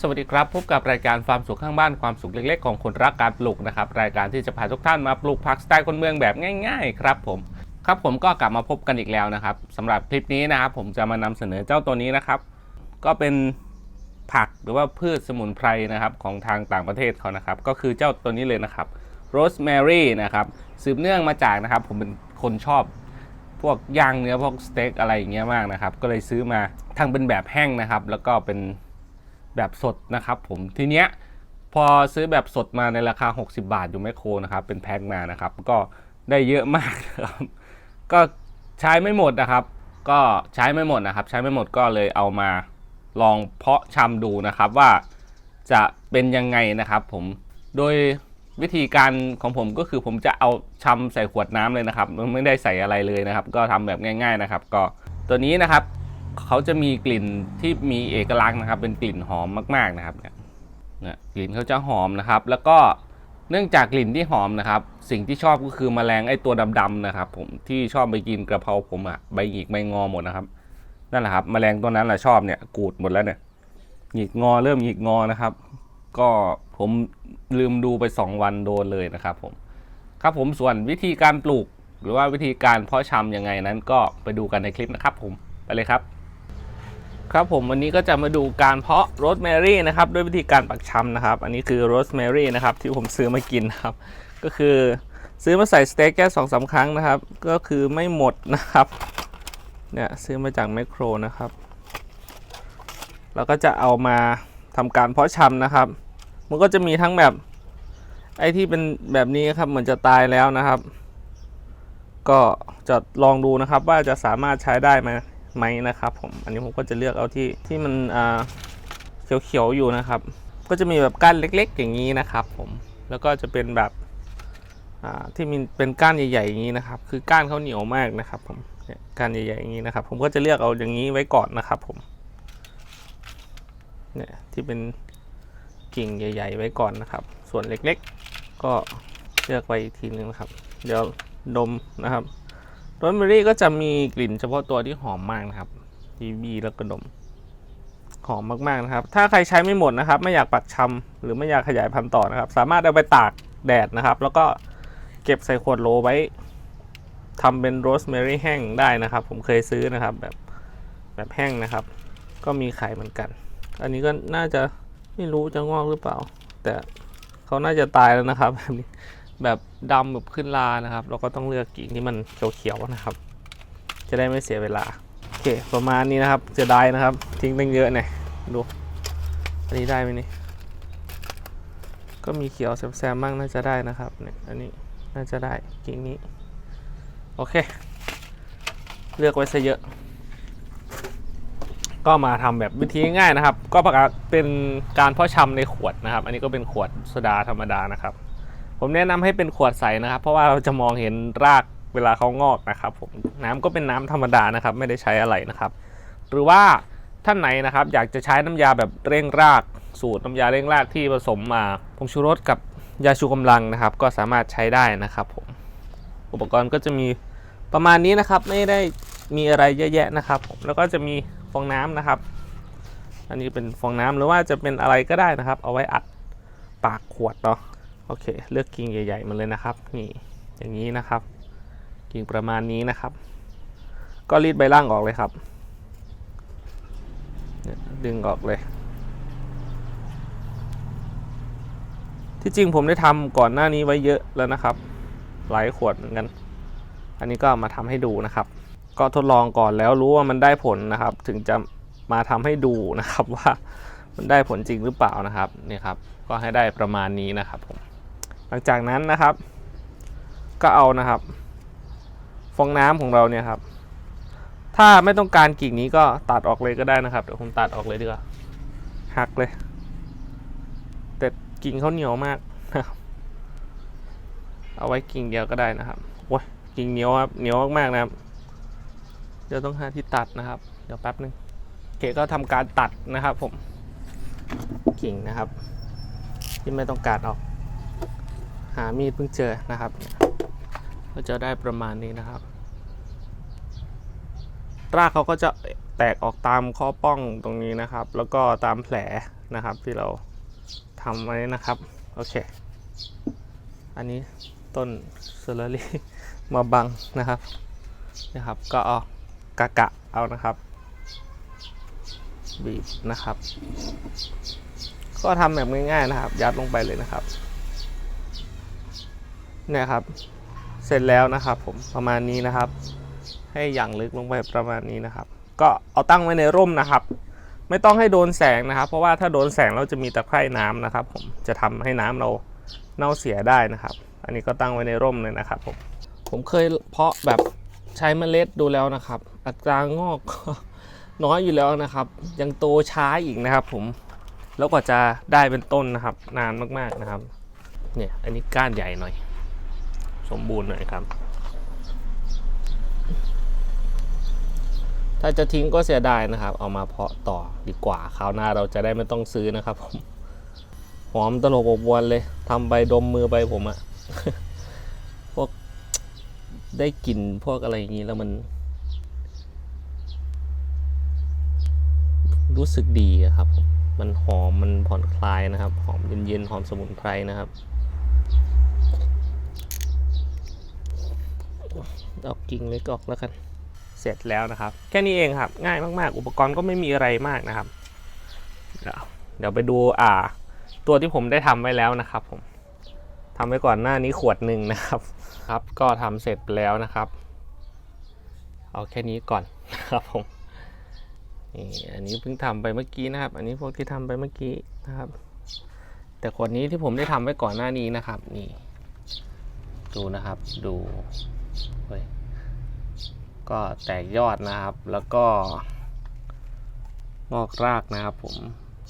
สวัสดีครับพบกับรายการฟามสุขข้างบ้านความสุขเล็กๆของคนรักการปลูกนะครับรายการที่จะพาทุกท่านมาปลูกผักสไตล์คนเมืองแบบง่าย ๆ ครับผมครับผมก็กลับมาพบกันอีกแล้วนะครับสำหรับคลิปนี้นะครับผมจะมานำเสนอเจ้าตัวนี้นะครับ ก็เป็นผักหรือว่าพืชสมุนไพรนะครับของทางต่างประเทศเขานะครับ ก็คือเจ้าตัวนี้เลยนะครับโรสแมรี่นะครับสืบเนื่องมาจากนะครับ ผมเป็นคนชอบพวกย่างเนื้อพวกสเต็กอะไรอย่างเงี้ยมากนะครับ ก็เลยซื้อมาทั้งเป็นแบบแห้งนะครับ แล้วก็เป็น แบบสดนะครับผมทีเนี้ยพอซื้อแบบสดมาในราคา 60 บาทอยู่แมคโครนะครับ เป็นแพ็คมานะครับ ก็ได้เยอะมากครับ ก็ใช้ไม่หมดนะครับ ก็ใช้ไม่หมดนะครับ ใช้ไม่หมดก็เลยเอามาลองเพาะชำดูนะครับว่าจะเป็นยังไงนะครับ ผมโดยวิธีการของผมก็คือผมจะเอาชำใส่ขวดน้ำเลยนะครับ ไม่ได้ใส่อะไรเลยนะครับ ก็ทำแบบง่าย ๆนะครับ ก็ตัวนี้นะครับ เขาจะมีกลิ่นที่มีเอกลักษณ์นะครับ เป็นกลิ่นหอมมากๆนะครับเนี่ยกลิ่นเขาจะหอมนะครับ แล้วก็เนื่องจากกลิ่นที่หอมนะครับ สิ่งที่ชอบก็คือแมลงไอ้ตัวดำๆนะครับ ผมที่ชอบไปกินกระเพราผมอะใบหงิกใบงอหมดนะครับนั่นแหละครับแมลงตัวนั้นแหละชอบเนี่ยกูดหมดแล้วเนี่ยหงิกงอเริ่มหงิกงอนะครับ ก็ผมลืมดูไป 2 วันโดนเลยนะครับ ผม ครับผมส่วนวิธีการปลูก หรือว่าวิธีการเพาะชำยังไงนั้นก็ไปดูกันในคลิปนะครับ ผมไปเลยครับ ครับผมวันนี้ก็จะมาดูการเพาะโรสแมรี่นะครับด้วยวิธีการปักชำนะครับ อันนี้คือโรสแมรี่นะครับที่ผมซื้อมากินนะครับ ก็คือซื้อมาใส่สเต็กแค่สองสาครั้งนะครับ ก็คือไม่หมดนะครับเนี่ยซื้อมาจากแมคโครนะครับแล้วก็จะเอามาทำการเพาะชำนะครับ มันก็จะมีทั้งแบบไอ้ที่เป็นแบบนี้ครับเหมือนจะตายแล้วนะครับ ก็จะลองดูนะครับว่าจะสามารถใช้ได้ไหม ไหมนะครับ ผม อันนี้ผมก็จะเลือกเอาที่ที่มันเขียวๆอยู่นะครับ ก็จะมีแบบก้านเล็ก ๆ อย่างนี้นะครับ ผม แล้วก็จะเป็นแบบที่มีเป็นก้านใหญ่ๆอย่างนี้นะครับ คือก้านเขาเหนียวมากนะครับ ผมก้านใหญ่ๆอย่างนี้นะครับ ผมก็จะเลือกเอาอย่างนี้ไว้ก่อนนะครับ ผมเนี่ยที่เป็นกิ่งใหญ่ ๆ ไว้ก่อนนะครับ ส่วนเล็กๆ ก็เลือกไว้อีกทีนึงนะครับ เดี๋ยวดมนะครับ โรสแมรี่ก็จะมีกลิ่นเฉพาะตัวที่หอมมากนะครับ ที่บีแล้วก็ดม หอมมากๆนะครับ ถ้าใครใช้ไม่หมดนะครับ ไม่อยากปักชำหรือไม่อยากขยายพันธุ์ต่อนะครับ สามารถเอาไปตากแดดนะครับ แล้วก็เก็บใส่ขวดโหลไว้ทำเป็นโรสแมรี่แห้งได้นะครับ ผมเคยซื้อนะครับ แบบแบบแห้งนะครับ ก็มีขายเหมือนกัน อันนี้ก็น่าจะไม่รู้จะงอกหรือเปล่า แต่เขาน่าจะตายแล้วนะครับแบบนี้ แบบดำแบบขึ้นลานะครับ เราก็ต้องเลือกกิ่งที่มันเขียวๆนะครับ จะได้ไม่เสียเวลาโอเคประมาณนี้นะครับจะได้นะครับ ทิ้งตั้งเยอะหน่อยดูอันนี้ได้ไหมนี่ก็มีเขียวแซมๆบ้างน่าจะได้นะครับเนี่ยอันนี้น่าจะได้กิ่งนี้โอเค เลือกไว้ซะเยอะ ก็มาทำแบบวิธีง่ายๆนะครับ ก็ประกาศเป็นการเพาะชำในขวดนะครับ อันนี้ก็เป็นขวดโซดาธรรมดานะครับ ผมแนะนำให้เป็นขวดใสนะครับ เพราะว่าเราจะมองเห็นรากเวลาเขางอกนะครับ ผมน้ำก็เป็นน้ำธรรมดานะครับ ไม่ได้ใช้อะไรนะครับ หรือว่าท่านไหนนะครับอยากจะใช้น้ำยาแบบเร่งรากสูตรน้ำยาเร่งรากที่ผสมมาผงชูรสกับยาชูกำลังนะครับ ก็สามารถใช้ได้นะครับผมอุปกรณ์ก็จะมีประมาณนี้นะครับ ไม่ได้มีอะไรเยอะแยะนะครับผมแล้วก็จะมีฟองน้ำนะครับ อันนี้เป็นฟองน้ำหรือว่าจะเป็นอะไรก็ได้นะครับ เอาไว้อัดปากขวดเนาะ โอเค เลือกกิ่งใหญ่ๆมาเลยนะครับ นี่ อย่างนี้นะครับ กิ่งประมาณนี้นะครับ ก็รีดใบล่างออกเลยครับ ดึงออกเลย ที่จริงผมได้ทำก่อนหน้านี้ไว้เยอะแล้วนะครับ หลายขวดเหมือนกัน อันนี้ก็มาทำให้ดูนะครับ ก็ทดลองก่อนแล้วรู้ว่ามันได้ผลนะครับ ถึงจะมาทำให้ดูนะครับว่ามันได้ผลจริงหรือเปล่านะครับนี่ครับ ก็ให้ได้ประมาณนี้นะครับผม หลังจากนั้นนะครับ ก็เอานะครับ ฟองน้ำของเราเนี่ยครับ ถ้าไม่ต้องการกิ่งนี้ก็ตัดออกเลยก็ได้นะครับเดี๋ยวผมตัดออกเลยดีกว่าหักเลย แต่กิ่งเขาเหนียวมากนะครับเอาไว้กิ่งเดียวก็ได้นะครับโอ้ยกิ่งเหนียวครับเหนียวมากๆนะครับ เดี๋ยวต้องหาที่ตัดนะครับ เดี๋ยวแป๊บนึงเคก็ทำการตัดนะครับผมกิ่งนะครับ ที่ไม่ต้องการออก หามีดเพิ่งเจอนะครับ ก็จะได้ประมาณนี้นะครับ รากเขาก็จะแตกออกตามข้อป้องตรงนี้นะครับ แล้วก็ตามแผลนะครับที่เราทำไว้นะครับ โอเค อันนี้ต้นเซอร์รี่มาบังนะครับนะครับ ก็เอากะกะเอานะครับบีบนะครับ ก็ทำแบบง่ายๆนะครับ ยัดลงไปเลยนะครับ เนี่ยครับ เสร็จแล้วนะครับผมประมาณนี้นะครับ ให้อย่างลึกลงไปประมาณนี้นะครับ ก็เอาตั้งไว้ในร่มนะครับ ไม่ต้องให้โดนแสงนะครับ เพราะว่าถ้าโดนแสงเราจะมีตะไคร่น้ำนะครับ ผมจะทำให้น้ำเราเน่าเสียได้นะครับ อันนี้ก็ตั้งไว้ในร่มเลยนะครับ ผมผมเคยเพาะแบบใช้เมล็ดดูแล้วนะครับ อัตรางอกน้อยอยู่แล้วนะครับ ยังโตช้าอีกนะครับ ผมแล้วกว่าจะได้เป็นต้นนะครับ นานมากๆนะครับ เนี่ยอันนี้ก้านใหญ่หน่อย มบูรณ์หน่อยครับ ถ้าจะทิ้งก็เสียดายนะครับ เอามาเพาะต่อดีกว่าคราวหน้าเราจะได้ไม่ต้องซื้อนะครับผมหอมตลบอบวนเลยทำใบดมมือใบผมอะพวกได้กลิ่นพวกอะไรอย่างนี้แล้วมัน รู้สึกดีครับ มันหอมมันผ่อนคลายนะครับ หอมเย็นๆหอมสมุนไพรนะครับ ดอกกิ่งเล็กออกแล้วกัน เสร็จแล้วนะครับ แค่นี้เองครับ ง่ายมากๆ อุปกรณ์ก็ไม่มีอะไรมากนะครับ เดี๋ยวเดี๋ยวไปดูอ่า ตัวที่ผมได้ทำไว้แล้วนะครับ ผมทำไว้ก่อนหน้านี้ขวดหนึ่งนะครับ ครับ ก็ทำเสร็จไปแล้วนะครับ เอาแค่นี้ก่อนนะครับผมนี่อันนี้เพิ่งทำไปเมื่อกี้นะครับ อันนี้พวกที่ทำไปเมื่อกี้นะครับ แต่ขวดนี้ที่ผมได้ทำไว้ก่อนหน้านี้นะครับ นี่ ดูนะครับ ดูเฮ้ย ก็แตกยอดนะครับ แล้วก็งอกรากนะครับผม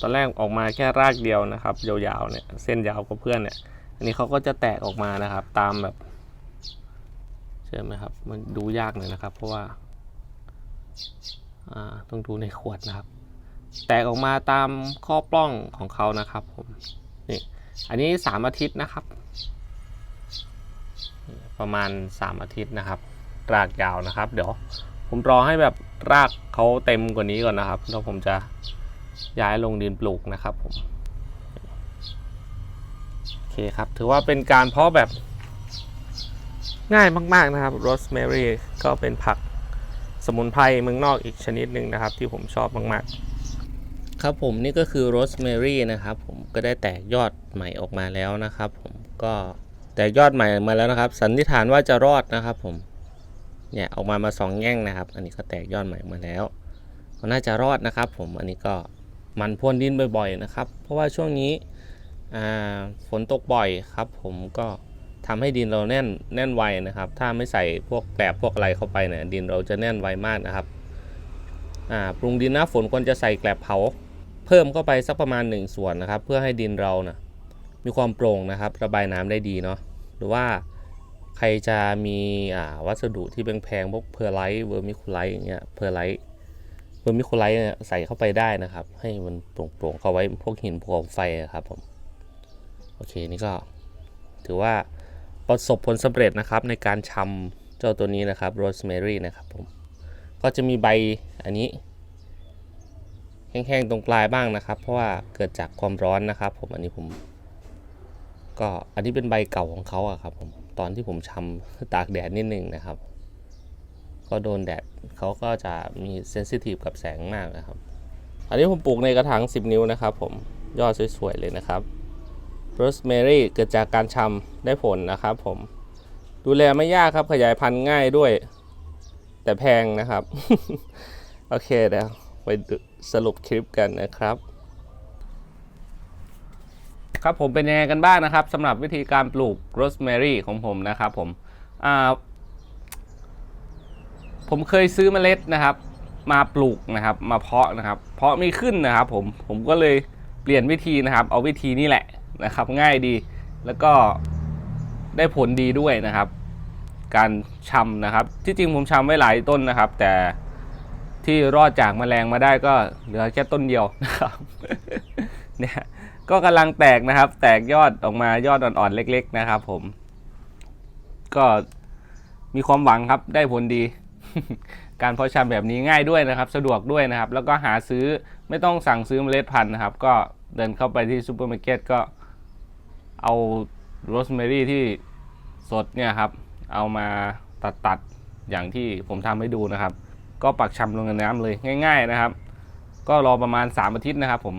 ตอนแรกออกมาแค่รากเดียวนะครับ ยาวๆเนี่ย เส้นยาวกว่าเพื่อนเนี่ย อันนี้เขาก็จะแตกออกมานะครับ ตามแบบใช่ไหมครับ มันดูยากหน่อยนะครับ เพราะว่าอ่าต้องดูในขวดนะครับ แตกออกมาตามข้อปล้องของเขานะครับผม นี่ อันนี้สามอาทิตย์นะครับ ประมาณ 3 อาทิตย์นะครับ รากยาวนะครับ เดี๋ยวผมรอให้แบบรากเขาเต็มกว่านี้ก่อนนะครับแล้วผมจะย้ายลงดินปลูกนะครับผมโอเคครับ ถือว่าเป็นการเพาะแบบง่ายมาก ๆนะครับโรสแมรี่ก็เป็นผักสมุนไพรเมืองนอกอีกชนิดหนึ่งนะครับ ที่ผมชอบมากๆ ครับผมนี่ก็คือโรสแมรี่นะครับ ผมก็ได้แตกยอดใหม่ออกมาแล้วนะครับ ผมก็ แตกยอดใหม่ออกมาแล้วนะครับ สันนิษฐานว่าจะรอดนะครับผม เนี่ยออกมามาสองแง่งนะครับ อันนี้ก็แตกยอดใหม่มาแล้วก็น่าจะรอดนะครับผม อันนี้ก็หมันพ่นดินบ่อยๆนะครับ เพราะว่าช่วงนี้อ่าฝนตกบ่อยครับ ผมก็ทำให้ดินเราแน่นแน่นไวนะครับ ถ้าไม่ใส่พวกแกลบพวกอะไรเข้าไปเนี่ยดินเราจะแน่นไวมากนะครับอ่าปรุงดินหน้าฝนควรจะใส่แกลบเผา เพิ่มเข้าไปสักประมาณ 1 ส่วนนะครับ เพื่อให้ดินเรานะมีความโปร่งนะครับ ระบายน้ำได้ดีเนาะ หรือว่าใครจะมีวัสดุที่แพงๆพวกเพอร์ไลท์เวอร์มิคูไลท์อย่างเงี้ยเพอร์ไลท์เวอร์มิคูไลท์เนี่ยใส่เข้าไปได้นะครับ ให้มันโปร่งๆเข้าไว้พวกหินภูเขาไฟอะครับผมโอเคนี่ก็ถือว่าประสบผลสำเร็จนะครับในการชำเจ้าตัวนี้นะครับโรสแมรี่นะครับผมก็จะมีใบอันนี้แห้งๆตรงปลายบ้างนะครับ เพราะว่าเกิดจากความร้อนนะครับ ผมอันนี้ผม ก็อันนี้เป็นใบเก่าของเขาอะครับผมตอนที่ผมชำตากแดดนิดนึงนะครับ ก็โดนแดดเขาก็จะมีเซนซิทีฟกับแสงมากนะครับ อันนี้ผมปลูกในกระถาง 10 นิ้วนะครับ ผมยอดสวยๆเลยนะครับโรสแมรี่เกิดจากการชำได้ผลนะครับ ผมดูแลไม่ยากครับขยายพันธุ์ง่ายด้วย แต่แพงนะครับ โอเคเดี๋ยวไปสรุปคลิปกันนะครับ ครับผมเป็นยังไงกันบ้างนะครับสำหรับวิธีการปลูกโรสแมรี่ของผมนะครับผมผมเคยซื้อเมล็ดนะครับ มาปลูกนะครับ มาเพาะนะครับ เพาะไม่ขึ้นนะครับ ผมผมก็เลยเปลี่ยนวิธีนะครับ เอาวิธีนี้แหละนะครับ ง่ายดีแล้วก็ได้ผลดีด้วยนะครับ การชำนะครับ ที่จริงผมชำไว้หลายต้นนะครับ แต่ที่รอดจากแมลงมาได้ก็เหลือแค่ต้นเดียวนะครับเนี่ย ก็กำลังแตกนะครับ แตกยอดออกมายอดอ่อนๆเล็ก ๆ นะครับ ผม ก็มีความหวังครับได้ผลดี การเพาะชำแบบนี้ง่ายด้วยนะครับ สะดวกด้วยนะครับ แล้วก็หาซื้อไม่ต้องสั่งซื้อเมล็ดพันธุ์นะครับ ก็เดินเข้าไปที่ซูเปอร์มาร์เก็ตก็เอาโรสแมรี่ที่สดเนี่ยครับ เอามาตัดตัดๆอย่างที่ผมทำให้ดูนะครับ ก็ปักชำลงในน้ำเลยง่าย ๆนะครับ ก็รอประมาณ 3 อาทิตย์นะครับผม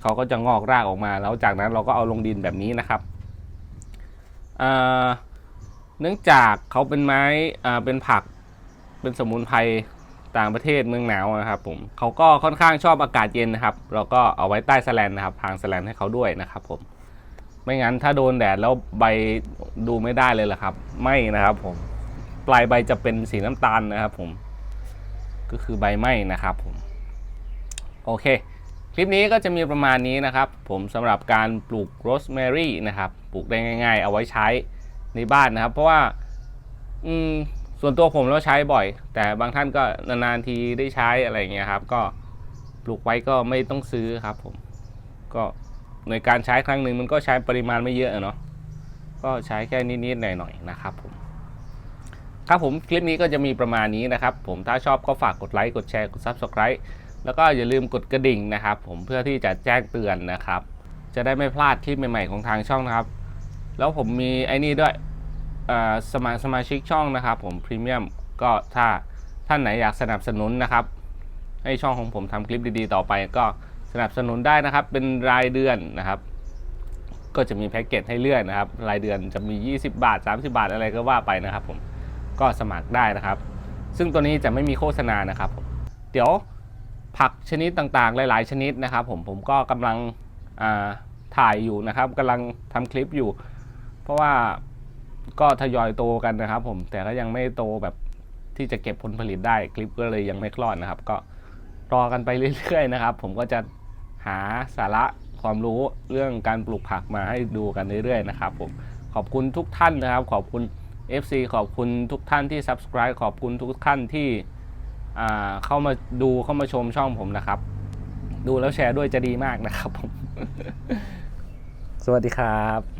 เขาก็จะงอกรากออกมา แล้วจากนั้นเราก็เอาลงดินแบบนี้นะครับเนื่องจากเขาเป็นไม้เป็นผักเป็นสมุนไพรต่างประเทศเมืองหนาวนะครับผมเขาก็ค่อนข้างชอบอากาศเย็นนะครับ เราก็เอาไว้ใต้แสแลนนะครับพรางแสแลนให้เขาด้วยนะครับผมไม่งั้นถ้าโดนแดดแล้วใบดูไม่ได้เลยล่ะครับ ไม่นะครับผมปลายใบจะเป็นสีน้ำตาลนะครับผมก็คือใบไหม้นะครับผมโอเค ลิปนี้ก็จะมีประมาณนี้นะครับ ผมสำหรับการปลูกโรสแมรี่นะครับปลูกได้ง่าย ๆ เอาไว้ใช้ในบ้านนะครับ เพราะว่าอืมส่วนตัวผมแล้วใช้บ่อย แต่บางท่านก็นานๆทีได้ใช้อะไรอย่างเงี้ยครับ ก็ปลูกไว้ก็ไม่ต้องซื้อครับ ผมก็ในการใช้ครั้งหนึ่งมันก็ใช้ปริมาณไม่เยอะอะเนาะก็ใช้แค่นิดๆหน่อยๆนะครับผมครับผมคลิปนี้ก็จะมีประมาณนี้นะครับ ผมถ้าชอบก็ฝากกดไลค์กดแชร์กด Subscribe แล้วก็อย่าลืมกดกระดิ่งนะครับ ผมเพื่อที่จะแจ้งเตือนนะครับ จะได้ไม่พลาดคลิปใหม่ๆของทางช่องนะครับ แล้วผมมีไอ้นี่ด้วยสมาสมาชิกช่องนะครับ ผมพรีเมียมก็ถ้าท่านไหนอยากสนับสนุนนะครับ ให้ช่องของผมทำคลิปดีๆ ต่อไปก็สนับสนุนได้นะครับ เป็นรายเดือนนะครับ ก็จะมีแพ็กเกจให้เลื่อนนะครับ รายเดือนจะมี 20 บาท 30 บาทอะไรก็ว่าไปนะครับ ผมก็สมัครได้นะครับ ซึ่งตัวนี้จะไม่มีโฆษณานะครับผมเดี๋ยว ผักชนิดต่างๆ หลาย ๆ ชนิดนะครับ ผมผมก็กำลังถ่ายอยู่นะครับกำลังทำคลิปอยู่ เพราะว่าก็ทยอยโตกันนะครับ ผมแต่ก็ยังไม่โตแบบที่จะเก็บผลผลิตได้คลิปก็เลยยังไม่คลอดนะครับ ก็รอกันไปเรื่อย ๆ นะครับ ผมก็จะหาสาระความรู้เรื่องการปลูกผักมาให้ดูกันเรื่อย ๆ นะครับ ผมขอบคุณทุกท่านนะครับ ขอบคุณ FC ขอบคุณทุกท่านที่ Subscribe ขอบคุณทุกท่านที่ เข้ามาดูเข้ามาชมช่องผมนะครับ ดูแล้วแชร์ด้วยจะดีมากนะครับผม สวัสดีครับ